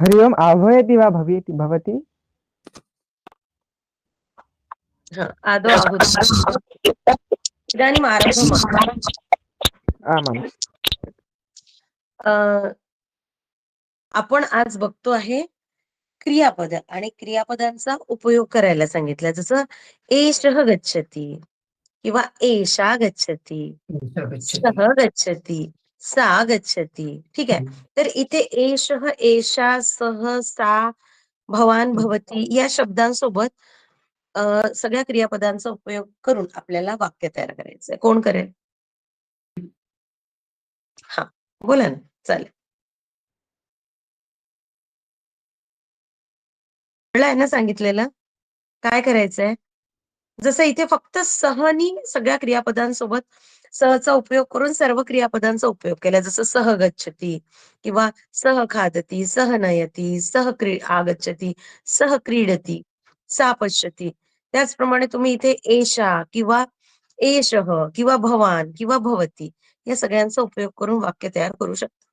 हरि ओम् आह्वयति वा भवति भवति? आदौ इदानीम् आरभ्यमाणम् आमाम्। अ, आपण आज बघतो आहे क्रियापद आणि क्रियापदांचा उपयोग करायला सांगितलं. जसं एषः गच्छति किंवा एषा गच्छति. सः गच्छति. सा गच्छति ठीक आहे तर इथे एषः एषा सह सा भवान भवती या शब्दांसोबत अ, सगळ्या क्रियापदांचा उपयोग करून आपल्याला वाक्य तयार करायचंय. कोण करेल? हा बोला ना चालेल. कळलंय ना सांगितलेलं? काय करायचंय? जसं इथे फक्त सहनी सगळ्या क्रियापदांसोबत सहचा उपयोग करून सर्व क्रियापदांचा उपयोग केला. जसं सह गच्छती किंवा सह खादती सह नयती सह क्री आगच्छती सह क्रीडती सा पश्यती. त्याचप्रमाणे तुम्ही इथे एषा किंवा एषः किंवा भवान किंवा भवती या सगळ्यांचा उपयोग करून वाक्य तयार करू शकता.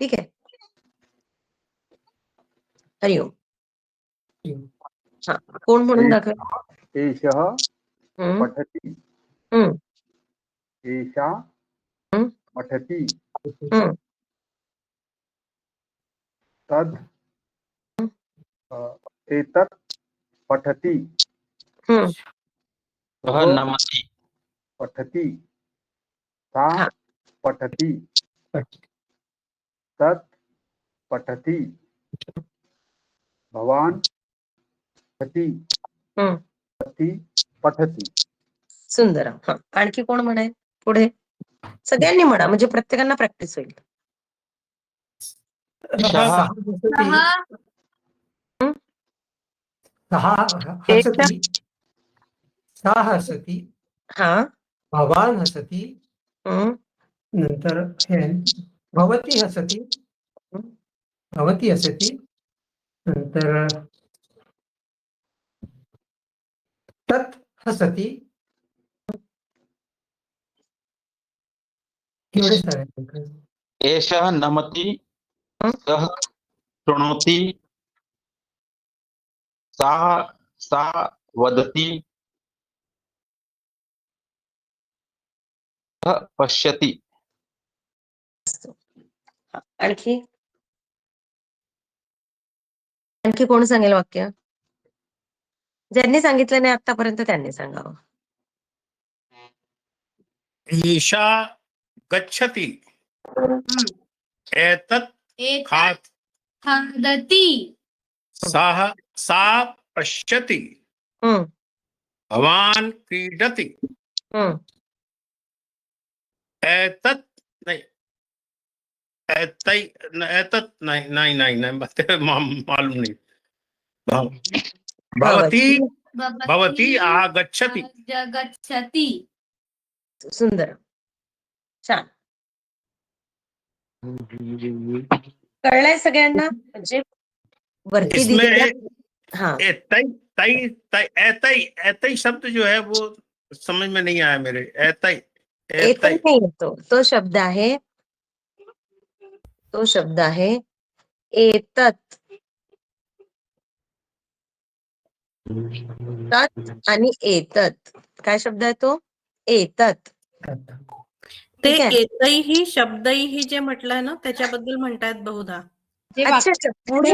ठीक आहे? हरिओम. हा. कोण म्हणून दाखव एषः हम्म, पठति। हम्म, एषा हम्म. पठति. तद् एतत् पठति. सः नमति। पठति। सा पठति। तत् पठति। भवान् पठति। हम्म. पठति. पठति सुंदर हा. आणखी कोण म्हणाय पुढे? सगळ्यांनी म्हणा म्हणजे प्रत्येकांना प्रॅक्टिस होईल. सः सः हसति. सा हसति. हा. भवान् हसति. नंतर हे भवती हसति. भवती हसति. नंतर तत् हसति. एषः नमति सः शृणोति सा सा वदति सः पश्यति। आणखी? आणखी कोण सांगेल वाक्य? ज्यांनी सांगितलं नाही आतापर्यंत त्यांनी सांगावं. ईशा गच्छति। एतत् खा खादति। सः सा पश्यति। हम्म भवान् क्रीडति। हम्म एतत् नहीं एतै न- एतत् नहीं नहीं नहीं नहीं बते- मा- मालूम नहीं। भवती भवती आगच्छति। गच्छति सुंदर छान। कळलंय सगळ्यांना? म्हणजे वरती इसमें दिलेल्या हा. एतै तै तै एतै एतै शब्द जो है वो समझ में नहीं आया मेरे। एतै येतो एतै नाही येतो तो शब्द है तो शब्द है एतत। तत आणि एतत. काय शब्द आहे तो? एतत. ते ठीक आहे. येतही शब्दही जे म्हटलंय ना त्याच्याबद्दल म्हणतायत बहुधा. अच्छा अच्छा. पुढे.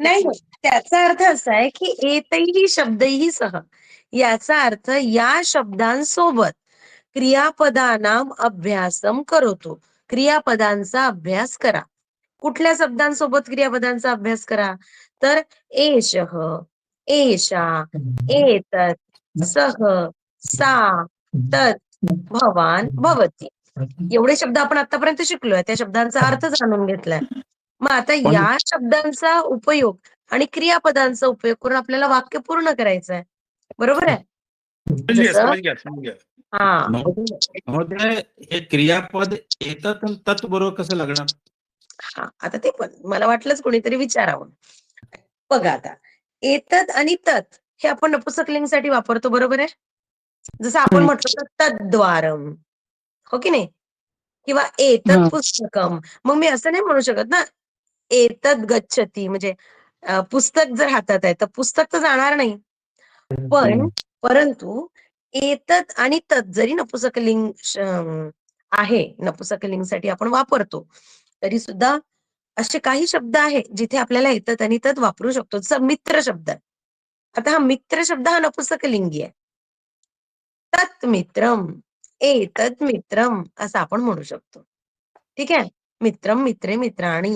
नाही नाही. त्याचा अर्थ असा आहे की एतही शब्दही सह. याचा अर्थ या शब्दांसोबत क्रियापदानाम अभ्यासम करतो. क्रियापदांचा अभ्यास करा. कुठल्या शब्दांसोबत क्रियापदांचा अभ्यास करा? तर एषः एषा एतत् सह सा तत् भवान भवती. एवढे शब्द आपण आतापर्यंत शिकलोय. त्या शब्दांचा अर्थ जाणून घेतलाय. मग आता या शब्दांचा उपयोग आणि क्रियापदांचा उपयोग करून आपल्याला वाक्य पूर्ण करायचं आहे? बरोबर आहे हा. महोदय हे क्रियापद येतात आणि तत् बरोबर कसं लागणार? हा आता ते पण. मला वाटलंच कोणीतरी विचारावं. बघा आता. एतत आणि तत. हे आपण नपुसकलिंगसाठी वापरतो बरोबर आहे? जसं आपण म्हटलं तर तद्वारम हो की नाही? किंवा एतत. पुस्तकम. मग मी असं नाही म्हणू शकत ना एतद गच्छती. म्हणजे पुस्तक जर हातात आहे तर पुस्तक तर जाणार नाही. पण परंतु एतत आणि तत जरी नपुसकलिंग आहे नपुसकलिंगसाठी आपण वापरतो तरी सुद्धा असे काही शब्द आहे जिथे आपल्याला येतात आणि तत वापरू शकतो. जसं मित्र शब्द. आता हा मित्र शब्द हा नपुसकलिंगी आहे. तत् मित्रम एतत मित्रम असं आपण म्हणू शकतो. ठीक आहे? मित्रम मित्रे मित्राणी.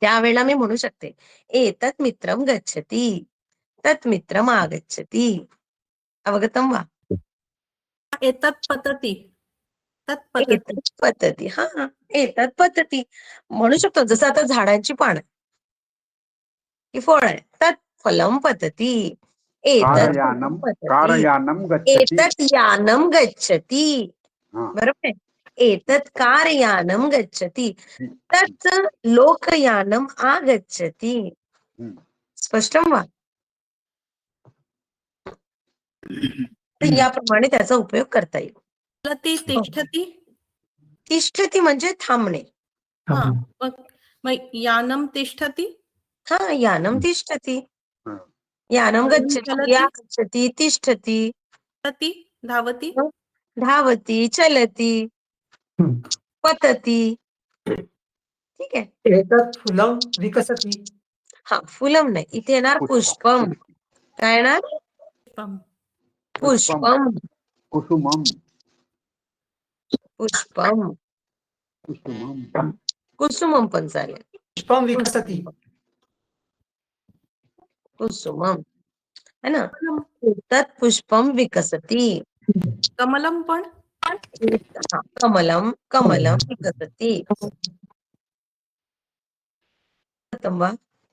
त्यावेळेला मी म्हणू शकते एतत मित्रम गच्छती तत् मित्रम आगच्छती. अवगतम वा? एतत् पतती. तत् पतती. एतत् पद्धती हा. एतत् पद्धती म्हणू शकतो जसं आता झाडांची पान ही फळ आहे तत् फलम पतती. एतत् कारयानं. कारयानं गच्छति. एतत् यानं गच्छति. हा. बरोबर आहे? एतत् कारयानं गच्छति. तत् लोकयानम् आगच्छति. हम्म. स्पष्टं वा तर याप्रमाणे त्याचा उपयोग करता येईल. चलती तिष्ठती? तिष्ठती म्हणजे थांबणे. हा. मग मग यानम तिष्ठती? हा यानं तिष्ठती. हा. यानं चलती. गच्छति या गच्छति तिष्ठती. पतती धावती? धावती चलती. हम्म. पतती. ठीक आहे. एतत् फुलं विकसति. हा फुलम नाही. इथे येणार पुष्पम. काय येणार? पुष्पम. पुष्पम. कुसुमं पुष्पम. कुसुमं कुसुमम पण चालेल. पुष्पं विकसति. कुसुमम. है ना? तत् पुष्पम विकसती. कमलम पण? कमलम कमलम विकसती.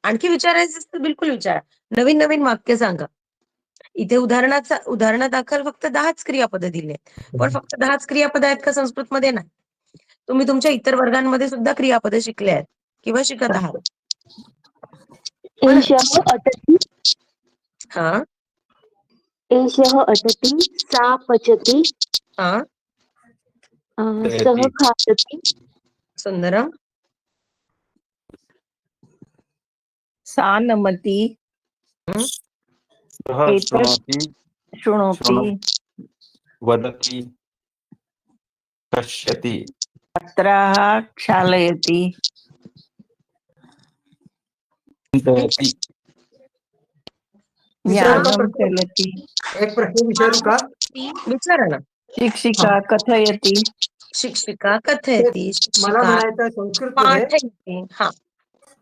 आणखी विचारायचं बिलकुल विचारा. नवीन नवीन वाक्य सांगा. इथे उदाहरणाचा उदाहरणादाखल फक्त दहाच क्रियापद दिले पण फक्त दहाच क्रियापद आहेत का संस्कृत मध्ये नाही. तुम्ही तुमच्या इतर वर्गांमध्ये सुद्धा क्रियापद शिकले आहेत किंवा शिकत आहात? एषः अटति हा. एषः अटति सा पचति. हा. सः खादति सुंदरम. सा नमति. सः एतत् शृणोति शृणोति वदति पश्यति छात्राः क्षालयति चिन्तयति ज्ञानं चलति। एक प्रश्न विचारू का विचारा ना शिक्षिका कथयति। शिक्षिका कथयती मला शिक्षिका म्हणायचं आहे संस्कृतमध्ये हा।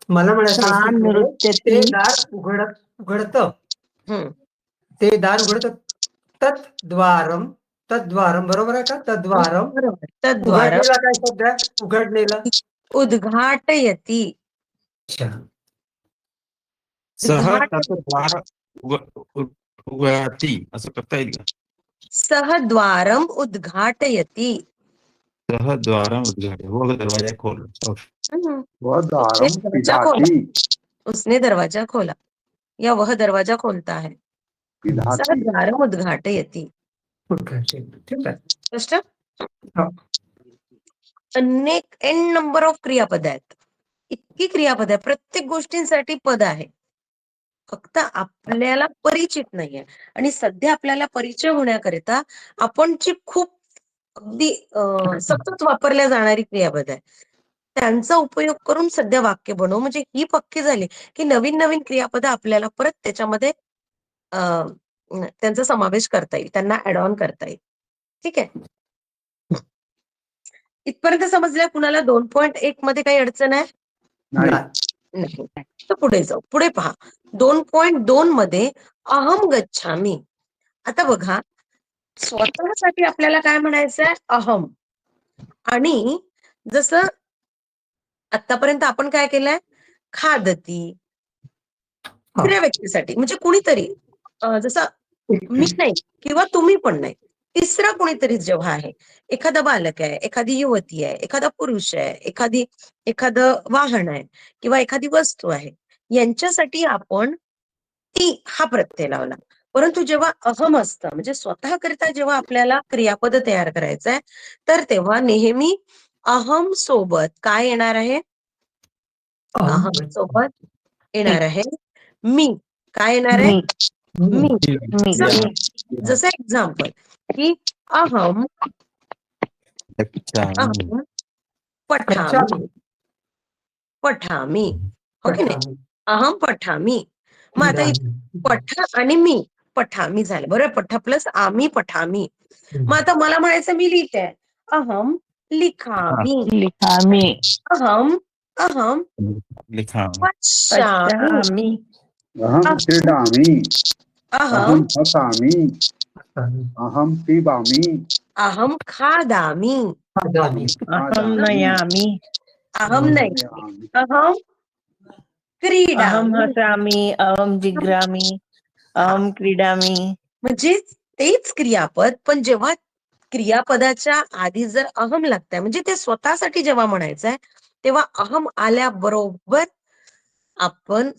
मला म्हणायचं नृत्यति दार उघडत उघडतं। ते दार उघडतं तत् द्वारम तद्वारम बरोबर आहे का? तद्वारम बरोबर. तद्वारा उघडलेला काय शब्द आहे उघडलेला. उद्घाटयती. अच्छा. सः उद्घाट- द्वार उघडति असं करता येईल का? सह द्वारम उद्घाटयती. सः द्वारम् उद्घाटय वो दरवाज़ा खोल. हम्म. वह उसने दरवाज़ा खोला. या वह दरवाजा. ठीक आहे. स्पष्ट? हो. अनेक एन नंबर ऑफ क्रियापद आहेत. इतकी क्रियापद आहे प्रत्येक गोष्टींसाठी पद आहे. फक्त आपल्याला परिचित नाहीये. आणि सध्या आपल्याला परिचय होण्याकरिता आपण जी खूप अगदी सतत वापरल्या जाणारी क्रियापद आहे. त्यांचा उपयोग करून सध्या वाक्य बनव. म्हणजे ही पक्की झाली की नवीन नवीन क्रियापद आपल्याला परत त्याच्यामध्ये अं, त्यांचा समावेश करता येईल. त्यांना ऍड ऑन करता येईल. ठीक आहे? इथपर्यंत समजल्या? कुणाला दोन पॉईंट एक मध्ये काही अडचण आहे? नाही. नाही. तर पुढे जाऊ. पुढे पहा. दोन पॉइंट दोन मध्ये अहम गच्छामी. आता बघा स्वतःसाठी आपल्याला काय म्हणायचं आहे अहम. आणि जसं आतापर्यंत आपण काय केलंय? खादती. दुसऱ्या व्यक्तीसाठी. म्हणजे कुणीतरी जसं मी नाही किंवा तुम्ही पण नाही. तिसरा कोणीतरी जेव्हा आहे एखादा बालक आहे एखादी युवती आहे एखादा पुरुष आहे एखादी एखादं वाहन आहे किंवा एखादी वस्तू आहे यांच्यासाठी आपण ती हा प्रत्यय लावला. परंतु जेव्हा अहम असतं म्हणजे स्वतः करता जेव्हा आपल्याला क्रियापद तयार करायचं आहे तर तेव्हा नेहमी अहम सोबत काय येणार आहे? अहम सोबत येणार आहे मी. काय येणार आहे? मी. मी. जसं- जसं एक्झाम्पल की अहम अहम पठामी. पठामी. हो की नाही? अहम पठामी. मग आता इथे पठ आणि मी पठामी झालं. बरोबर पठ प्लस आम्ही पठामी. मग आता मला म्हणायचं मी लिहिते अहम लिखामी। लिखामी। अहम अहम लिखा पश्यामी। अहं क्रीडामि अहम अहं हसामि अहं पिबामि। अहम खादामी। अहं नयामि। नयामि. अहं क्रीडामी। हसामि। अहं जिग्रामि। अहं क्रीडामि। म्हणजे तेच क्रियापद पण जेव्हा क्रियापदाच्या आधी जर अहम लागतंय म्हणजे ते स्वतःसाठी जेव्हा म्हणायचं आहे तेव्हा अहम आल्याबरोबर आपण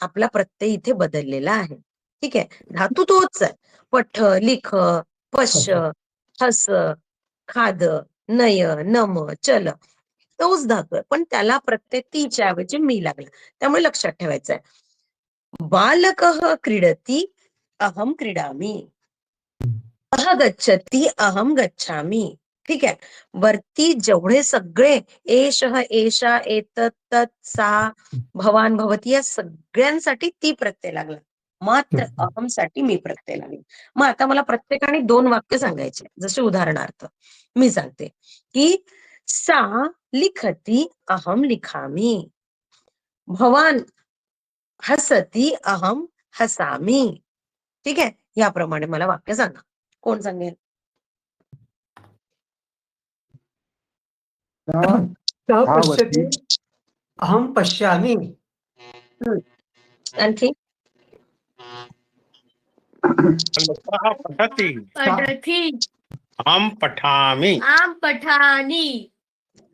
आपला प्रत्यय इथे बदललेला आहे. ठीक आहे? धातू तोच आहे. पठ लिख पश्य हस खाद नय नम चल तोच धातू आहे. पण त्याला प्रत्यय तीच्या ऐवजी मी लागला. त्यामुळे लक्षात ठेवायचं आहे बालक क्रीडती अहम क्रीडामी. सः गच्छति अहम गच्छामी. ठीक आहे? वरती जेवढे सगळे एषः एषा एतत् तत् सा भवान भवती या सगळ्यांसाठी ती प्रत्यय लागला. मात्र अहमसाठी मी प्रत्यय लागले. मग आता मला प्रत्येकाने दोन वाक्य सांगायचे जसे उदाहरणार्थ मी सांगते की सा लिखती अहम लिखामी. भवान हसती अहम हसामी. ठीक आहे? याप्रमाणे मला वाक्य सांगा. कोण सांगेल सा सः धावति पश्यति अहं पश्यामि आणखी सः पठति पठति अहं पठामि। आम पठानि।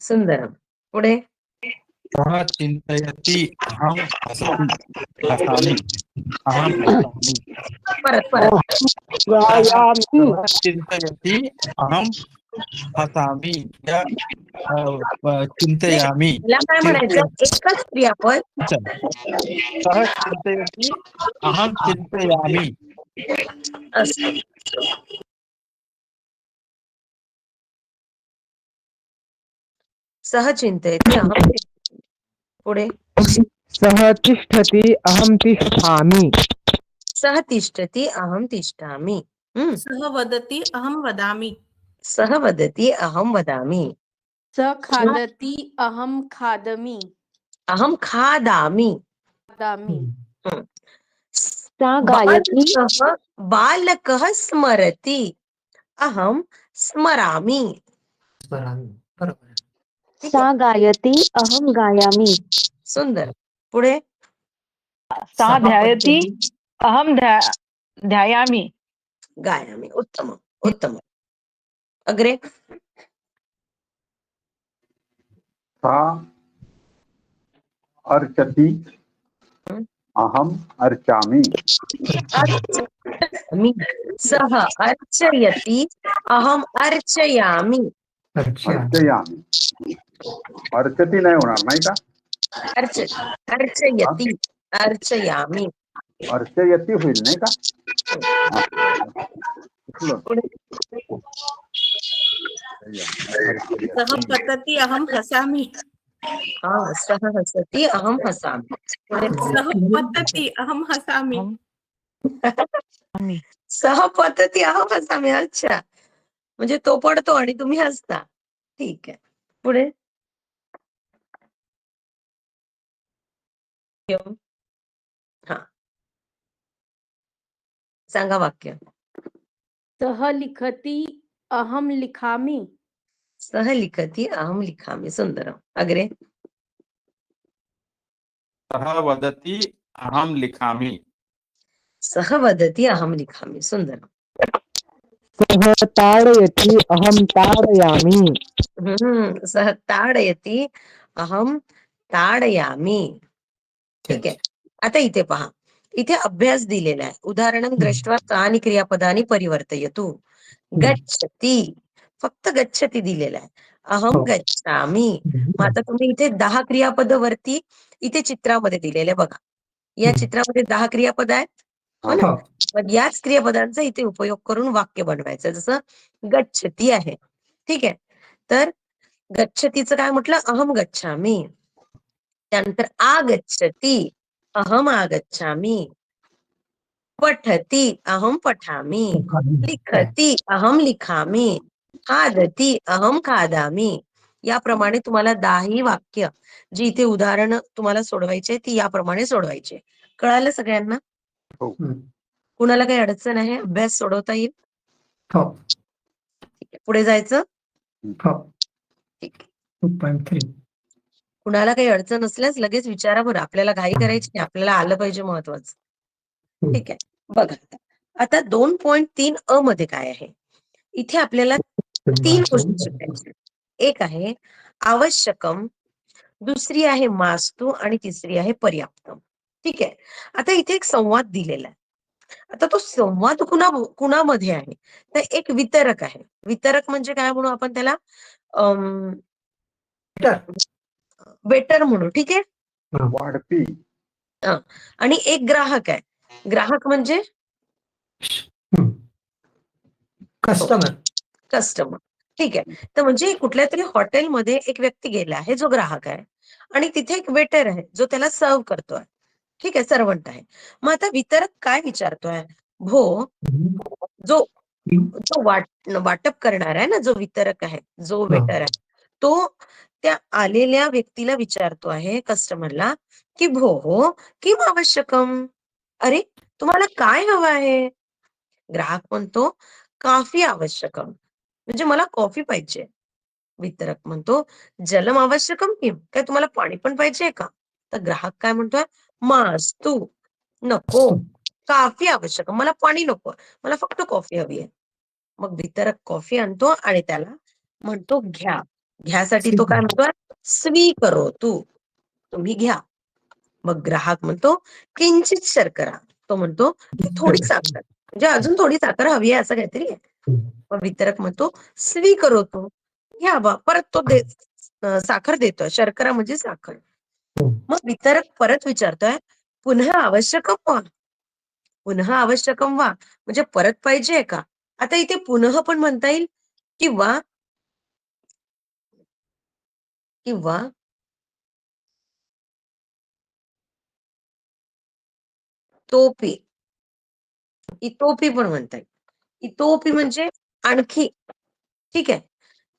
सुंदरम। पुढे? सः चिन्तयति अहं हसामि हसामि अहं हसामि परत चिन्तयति अहं हसामि या अ, अ, चिन्तयामि मला काय म्हणायचं एकच क्रियापद अहं असतं सह चिंतयती अहम पुढे. सः तिष्ठति अहं तिष्ठामि। सह तिष्ठती अहम तिष्ठामि। हम्म। सह वदति अहं वदामि। सह वदती अहम वदामि। स खादति अहं खादमि। अहम खादामि। खादामि। हम्म. सा गायति। बालकः बालकः स्मरति। अहम स्मरामि। स्मरामि। बरोबर. ठीक सा गायति अहं गायामि। सुंदर पुढे? सा ध्यायति अहं ध्या ध्यायामि. गायामि. उत्तम उत्तम अग्रे? सा अर्चति अहम् अर्चामि। अर्चयामि। सः अर्चयति अहम अर्चयामि। अर्चयामि। अर्चति नाही होणार नाही का अर्च अर्चयति अर्चयामि। अर्चयती होईल नाही का. सह पतति अहं हसामि। सः हसति अहम हसामि। पुढे सह पतति अहं हसामि। सह पतती अहम हसामि अच्छा। म्हणजे तो पडतो आणि तुम्ही हसता. ठीक आहे. पुढे? येऊन. हा। सांगा वाक्य सः लिखति अहं लिखामि। सह लिखती अहम लिखामि सुंदरम। अग्रे। सः वदति अहं लिखामि। सह वदती अहम लिखामि सुंदरम। सः ताडयति अहं ताडयामि। हम्म सह ताडयति अहम ताडयामि। ठीक आहे. आता इथे पहा. इथे अभ्यास दिलेला आहे. उदाहरणं दृष्ट्वा तानि क्रियापदानी परिवर्तयतु. गच्छति. फक्त गच्छति दिलेला आहे. अहम हो. गच्छामी. मग आता तुम्ही इथे दहा क्रियापद वरती इथे चित्रामध्ये दिलेले बघा. या. चित्रामध्ये दहा क्रियापद आहेत? हो ना? हो. मग याच क्रियापदांचा इथे उपयोग करून वाक्य बनवायचं. जसं गच्छती आहे. ठीक आहे. तर गच्छतीचं काय म्हटलं? अहम गच्छामी. त्यानंतर आगच्छती अहम आगच्छामी पठती अहम पठामी लिखती अहम लिखामी खादती अहम खादामी। याप्रमाणे तुम्हाला दहाही वाक्य जी इथे उदाहरण तुम्हाला सोडवायचे ती याप्रमाणे सोडवायचे. कळालं सगळ्यांना? हम्म. कुणाला काही अडचण आहे? अभ्यास सोडवता येईल? हो. ठीक आहे. पुढे जायचं? हो. ठीक आहे. पॉईंट कुणाला काही अडचण असल्यास लगेच विचारा बरं. आपल्याला घाई करायची नाही. आपल्याला आलं पाहिजे महत्वाचं. ठीक आहे. बघा आता. दोन पॉइंट तीन अ मध्ये काय आहे? इथे आपल्याला तीन गोष्टी शिकायच्या. एक आहे आवश्यकम. दुसरी आहे मास्तू. आणि तिसरी आहे पर्याप्तम ठीक आहे. आता इथे एक संवाद दिलेला आहे. आता तो संवाद कुणा कुणामध्ये आहे? तर एक वितरक आहे. वितरक म्हणजे काय म्हणू आपण त्याला? अं वेटर म्हणू ठीक आहे? वाढपी आणि एक ग्राहक आहे. ग्राहक म्हणजे? कस्टमर कस्टमर ठीक आहे. तर म्हणजे कुठल्या तरी हॉटेलमध्ये एक व्यक्ती गेला आहे जो ग्राहक आहे. आणि तिथे एक वेटर आहे जो त्याला सर्व करतोय. ठीक आहे सर्वंट आहे. मग आता वितरक काय विचारतोय? भो जो जो वाट वाटप करणार आहे ना जो वितरक आहे जो वेटर आहे. तो त्या आलेल्या व्यक्तीला विचारतो आहे कस्टमरला की भो हो किम आवश्यकम? अरे तुम्हाला काय हवं आहे? ग्राहक म्हणतो काफी आवश्यकम म्हणजे मला कॉफी पाहिजे. वितरक म्हणतो जलम आवश्यकम किम? काय तुम्हाला पाणी पण पाहिजे का? तर ग्राहक काय म्हणतोय मास्तू नको काफी आवश्यक मला पाणी नको मला फक्त कॉफी हवी आहे. मग वितरक कॉफी आणतो आणि त्याला म्हणतो घ्या. घ्यासाठी तो काय म्हणतोय स्वीकरो तू. तुम्ही घ्या. मग ग्राहक म्हणतो किंचित शर्करा. तो म्हणतो थोडी साखर. म्हणजे अजून थोडी साखर हवी आहे असं काहीतरी आहे. मग वितरक म्हणतो स्वीकरो तू. घ्या बा परत तो दे साखर देतोय. शर्करा म्हणजे साखर. मग वितरक परत विचारतोय पुन्हा आवश्यकम वा पुन्हा आवश्यकम वा. म्हणजे परत पाहिजे का? आता इथे पुनः पण म्हणता येईल किंवा किंवा तोपी इतोपी पण म्हणता येईल. इतोपी म्हणजे आणखी ठीक आहे.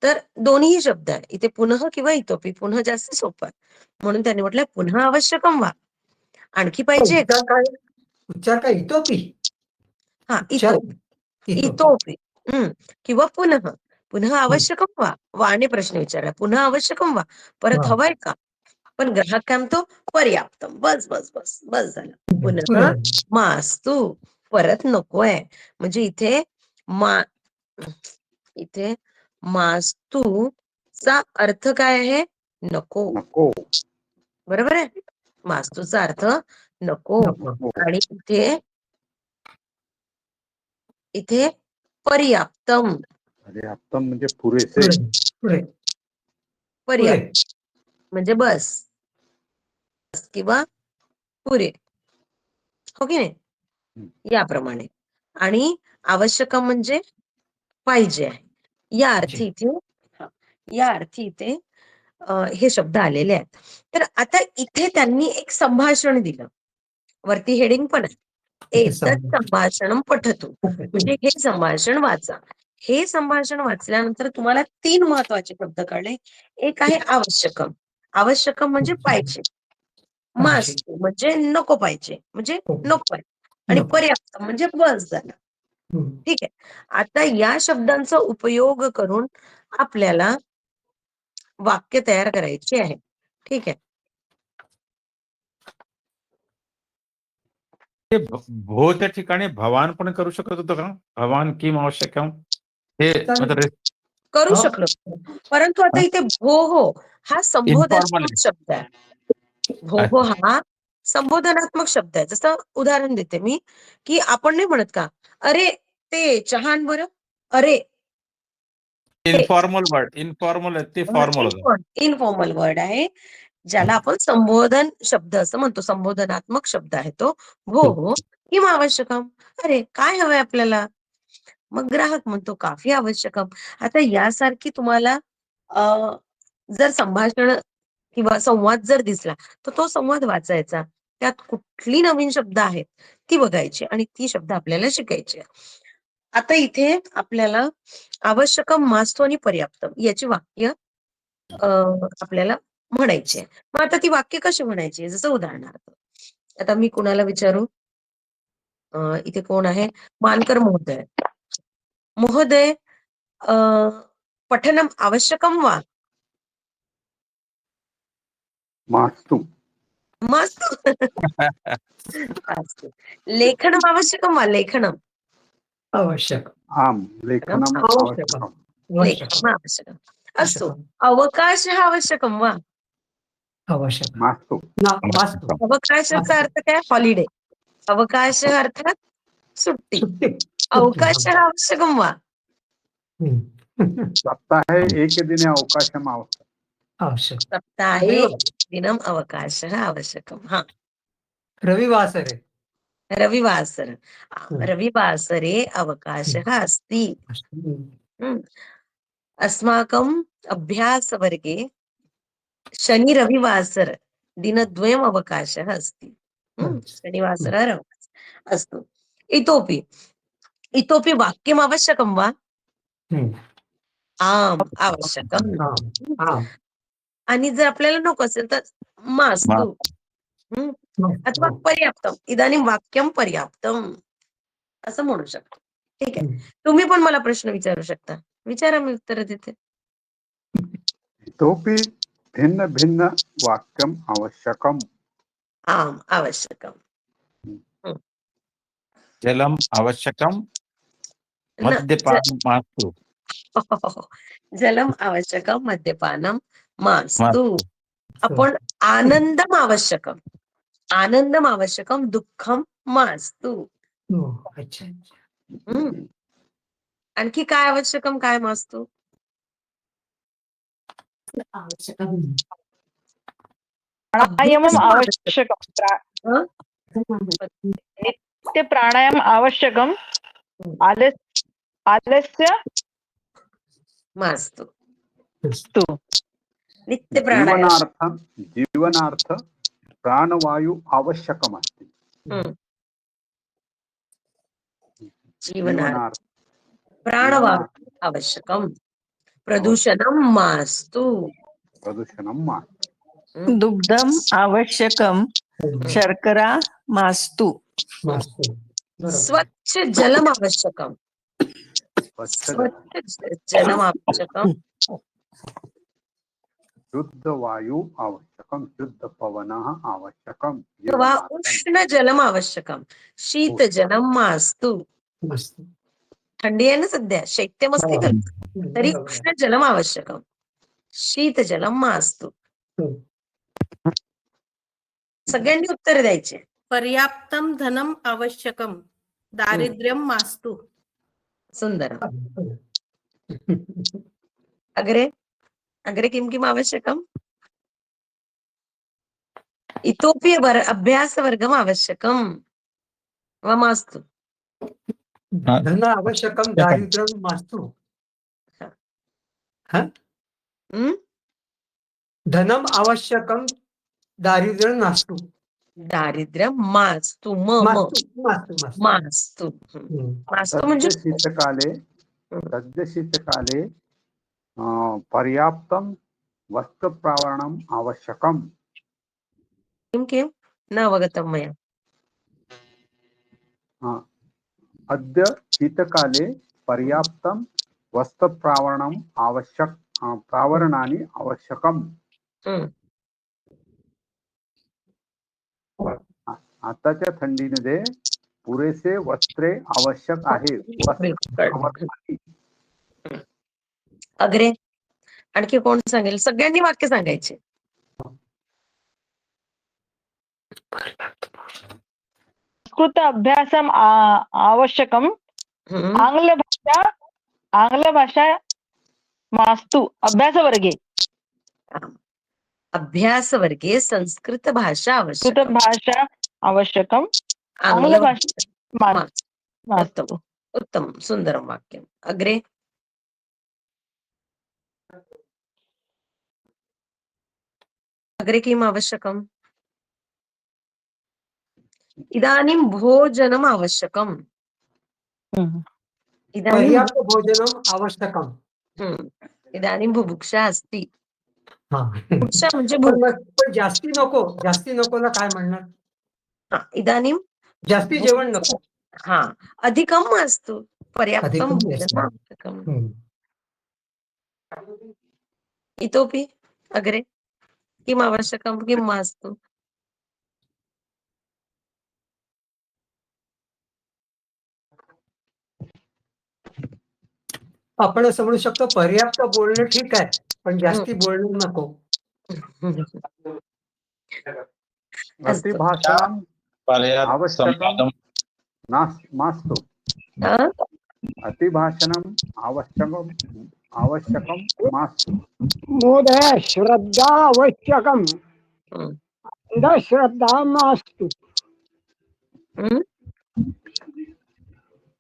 तर दोन्ही शब्द आहे इथे पुनः किंवा इतोपी पुन्हा जास्त सोपं आहे. म्हणून त्यांनी म्हटलंय पुन्हा आवश्यकम वा आणखी पाहिजे का? उच्चार काय? उच्चार काय? इतोपी हा उच्चार इतोपी इतोपी हम्म किंवा पुनः. पुन्हा आवश्यकम वा वाने प्रश्न विचारला पुन्हा आवश्यकम वा परत. हवाय का? पण ग्राहक काय म्हणतो? पर्याप्तम बस बस बस. बस झालं. पुन्हा मास्तू परत नकोय. म्हणजे इथे मा इथे मास्तू चा अर्थ काय आहे? नको. बरोबर आहे? मास्तूचा अर्थ नको. आणि इथे इथे पर्याप्तम. पर्याप्तम म्हणजे पुरेसे पुढे पर्याप्त म्हणजे बस. बस किंवा पुरे. हो की नाही? याप्रमाणे. आणि आवश्यकम म्हणजे पाहिजे आहे. या अर्थी इथे हा, या अर्थी इथे हे शब्द आलेले आहेत. तर आता इथे त्यांनी एक संभाषण दिलं. वरती हेडिंग पण आहे. संभाषण. पठतु. म्हणजे हे संभाषण वाचा. हे संभाषण वाचल्यानंतर तुम्हाला तीन महत्त्वाचे शब्द कळले. एक आहे आवश्यकम. आवश्यकम म्हणजे पाहिजे. मास्त म्हणजे नको पाहिजे. म्हणजे नको आहे आणि. पर्याप्त म्हणजे बस झालं. हम्म. ठीक आहे. आता या शब्दांचा उपयोग करून आपल्याला वाक्य तयार करायचे आहे. ठीक आहे. ते भ- भोच्या ठिकाणी भवान पण करू शकत होतं का? भवान किम आवश्यकम? हे करू हा. शकलो. परंतु आता इथे भो हो हा संबोधनात्मक. शब्द आहे. भो हो हा संबोधनात्मक शब्द आहे. जसं उदाहरण देते मी की आपण नाही म्हणत का अरे ते चहान बरं? अरे इनफॉर्मल वर्ड इनफॉर्मल आहे ते फॉर्मल इनफॉर्मल वर्ड आहे. ज्याला आपण संबोधन शब्द असं म्हणतो. संबोधनात्मक शब्द आहे तो. भो हो किंवा आवश्यकम अरे काय हवंय आपल्याला? मग ग्राहक म्हणतो काफी आवश्यकम आता यासारखी तुम्हाला अ जर संभाषण किंवा संवाद जर दिसला तर तो संवाद वाचायचा. त्यात कुठली नवीन शब्द आहेत ती बघायची आणि ती शब्द आपल्याला शिकायची आता इथे आपल्याला आवश्यकम मास्तो आणि पर्याप्तम याची वाक्य आपल्याला म्हणायची मग आता ती वाक्य कशी म्हणायची जसं उदाहरणार्थ आता मी कुणाला विचारू? इथे कोण आहे? मानकर महोदय. महोदय अ, पठनम आवश्यकम वा? मास्तु। मस्त? अस्तु लेखनम आवश्यकम वा? लेखनम? आवश्यक आम लेखनम आवश्यकम्. आवश्यकम्। आवश्यक लेखनम आवश्यकम। अस्तु अवकाशः आवश्यकम वा? आवश्यक मास्तु। ना- मास्तु। अवकाशाचा अर्थ काय? हॉलिडे अवकाश अर्थात सुट्टी अवकाश आवश्यकम वा हम्म. सप्ताहे एकदिने अवकाशम् आवश्यकम् आवश्यक सप्ताहे दिनम अवकाश आवश्यकम हा रविवासरे रविवासर हम्म. रविवासरे अवकाशः अस्ति हम्म. हम्म. अस्माकम् अभ्यासवर्गे शनि रविवासर दिनद्वयम् अवकाशः अस्ति हम्म. हम्म. शनिवासरः रविवासरः। अस्तु इतोपि इतोपि वाक्यम् आवश्यकं वा? हम्म. आम् आवश्यकम्. आणि जर आपल्याला नको असेल तर मास्तु अथवा पर्याप्तम. इदानीं वाक्यम पर्याप्तम. असं म्हणू शकतो. ठीक आहे. तुम्ही पण मला प्रश्न विचारू शकता. विचारा मी उत्तर देते इतोपि भिन्न भिन्न वाक्यम् आवश्यकम्. आम् आवश्यकम. जलम आवश्यकम मद्यपान मास्तु। जलम आवश्यकम मद्यपानम मास्तु. आपण आनंदम आवश्यकम। आनंदम आवश्यकम दुःखम मास्तु. आणखी काय आवश्यकम काय मास्तु? प्राणायामम् आवश्यकं हं? ते प्राणायाम आवश्यकम् आलस् आलस्य मास्तु तु नित्य प्राणायाम जीवनार्थं जीवनार्थ प्राणवायु आवश्यकमस्ति हम्म. जीवनार्थ जीवनार्थ प्राणवायु आवश्यकम प्रदूषणं मास्तु प्रदूषणं मा दुग्धम् आवश्यकं शर्करा मास्तु. मास्तु. स्वच्छ जलम आवश्यकम. स्वच्छ जलम. आवश्यकम. शुद्धवायु आवश्यकं शुद्धपवनः आवश्यकं अथवा जीवनार्थं उष्ण जलम आवश्यकम. शीत जलम मास्तु. मास्तु. थंडी आहे ना सध्या शैत्यमस्ती हो. खरं तरी. उष्ण जलम आवश्यकम. शीत जलम मास्तु. सगळ्यांनी उत्तर द्यायचे. पर्याप्तम धनम आवश्यकम. दारिद्र्यम मास्तु. सुंदर अग्रे? अग्रे किं किम् आवश्यकम्? इतोपि वर अभ्यासवर्गम् आवश्यकम्. वा मास्तु. धन आवश्यकं दारिद्र्यं मास्तु? धनम् आवश्यकं दारिद्र्यं नास्तु. दारिद्र्यं मास्तु म म. मास्तु मास्तु मास्तु. मास्तु. हम्म. हम्म. मास्तु म्हणजे अं, पर्याप्तं वस्त्रप्रावरणम् आवश्यकम्. किं किं? न अवगतं मया. अं, अद्य शीतकाले पर्याप्तं वस्त्रप्रावरणम् आवश्यक अं, प्रावरणानि आवश्यकम्. हम्म. आताच्या थंडीमध्ये पुरेसे वस्त्रे आवश्यक आहे. अग्रे आणखी कोण सांगेल? सगळ्यांनी वाक्य सांगायचे. संस्कृत अभ्यासम् आ- आवश्यकम्. हम्म. आङ्ग्लभाषा आङ्ग्लभाषा मास्तु अभ्यासवर्गे. अभ्यासवर्गे संस्कृतभाषा आवश्यकम्। संस्कृतभाषा आवश्यकम्। आङ्ग्लभाषा मास्तु उत्तमं सुन्दरं वाक्यम्. अग्रे? अग्रे किम् आवश्यकम्? इदानीं भोजनम् आवश्यकम्. इदानीं भोजनम् आवश्यकम्। इदानीं बुभुक्षा अस्ति। हा. म्हणजे पण जास्ती नको जास्ती नकोला काय म्हणणार? हा, इदानीं जास्ती जेवण नको. हा. अधिकं मास्तु पर्याप्तं. इतोपि अग्रे किम् आवश्यकं किं मास्तु आपण असं म्हणू शकतो पर्याप्त बोलणं ठीक आहे. पण जास्ती बोलणं नको. अस्तु अतिभाषणं पर्याप्त आवश्यकं संवादं. नास् मास्तु. हा? अतिभाषणम् आवश्यकम् आवश्यकं मास्तु. महोदय श्रद्धा आवश्यकम् हम्म. अंधश्रद्धा मास्तु। हम्म?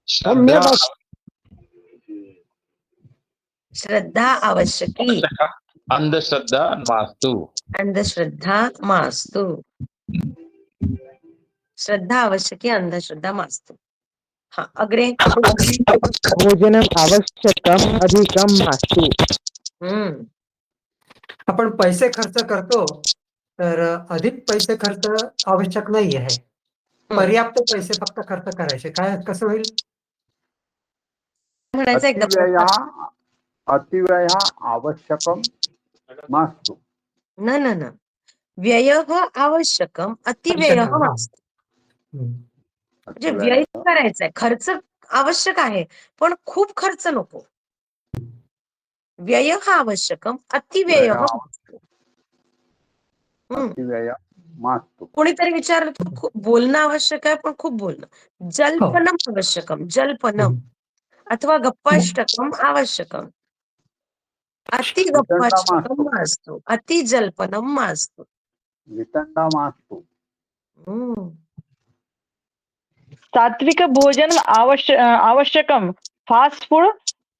श्रद्धा श्रद्धा आवश्यकी। अंधश्रद्धा मास्तु। अंधश्रद्धा मास्तु। श्रद्धा आवश्यकी अंधश्रद्धा मास्तु। हा अग्रे। भोजनम् आवश्यकम् अधिकं मास्तु। हम्म। आपण पैसे खर्च करतो तर अधिक पैसे खर्च आवश्यक नाही आहे पर्याप्त पैसे फक्त खर्च करायचे. काय कसं होईल? म्हणायचं एकदा अतिव्ययः अतिव्ययः आवश्यकं मास्तु। न न न। व्ययः आवश्यकम् अतिव्ययः आवश्यकं, हा. मास्तु। हम्म. म्हणजे व्यय करायचा आहे खर्च आवश्यक आहे पण खूप खर्च नको। व्यय आवश्यकम अतिव्यय व्ययः मास्तु. हम्म. अतिव्यय मास्तु। कोणीतरी विचारलं तर खूप बोलणं आवश्यक आहे पण खूप बोलणं। जल्पनम आवश्यकम जल्पनम। अथवा गप्पाष्टकम आवश्यकम अति मास्तु. मास्तु अति जल्पनम मास्तु वितण्डा मास्तु हम्म. सात्विक भोजन आवश्य आवश्यकं फास्ट फूड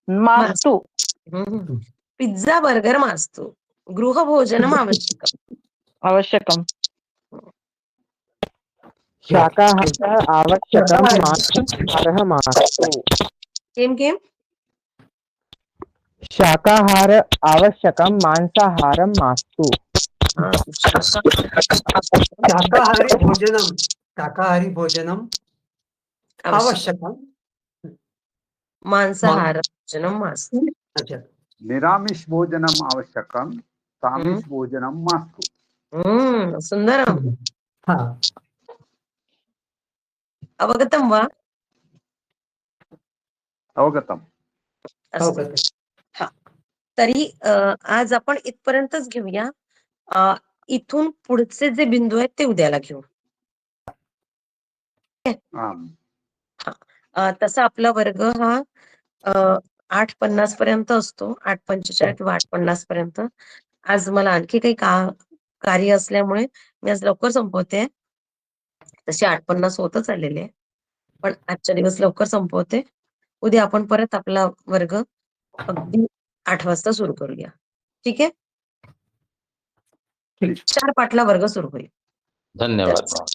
मास्तु. हम्म. पिझ्झा बर्गर मास्तु. गृहभोजनम आवश्यकम्. आवश्यकं शाकाहारः आवश्यकं मांसाहारः मास्तु. किं किं शाकाहार आवश्यकं मांसाहारं मास्तु हा, शाकाहारी शाकाहारी भोजनम शाकाहारी भोजनम आवश्यकं मांसाहार भोजनम मास्तु अच्छा निरामिष भोजनम् आवश्यकं सामिष भोजनं मास्तु हम्म सुन्दरम् हा अवगतं वा अवगतम् अस्तु अवगत तरी आज आपण इथपर्यंतच घेऊया. इथून पुढचे जे बिंदू आहेत ते उद्याला घेऊ. तसा आपला वर्ग हा आठ पन्नास पर्यंत असतो. आठ पंचेचाळीस किंवा आठ पन्नास पर्यंत. आज मला आणखी काही का कार्य असल्यामुळे मी आज लवकर संपवते. तसे आठ पन्नास होतच आलेले आहे. पण आजच्या दिवस लवकर संपवते. उद्या आपण परत आपला वर्ग अगदी आठ वाजता सुरू करूया. ठीक आहे? चार पाटला वर्ग सुरू होईल. धन्यवाद.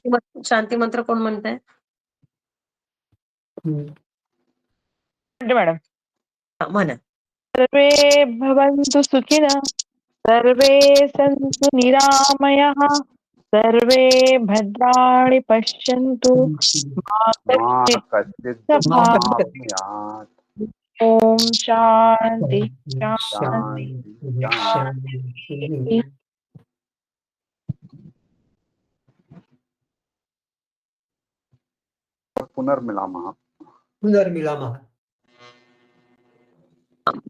शांती मंत्र- कोण म्हणताय? मॅडम. म्हणा. सर्वे भवन्तु सुखिनः सर्वे सन्तु निरामयः सर्वे भद्राणि पश्यन्तु। मा मा कश्चित् शान्ति शान्ति शान्ति पुनर्मिलामः। पुनर्मिलामः।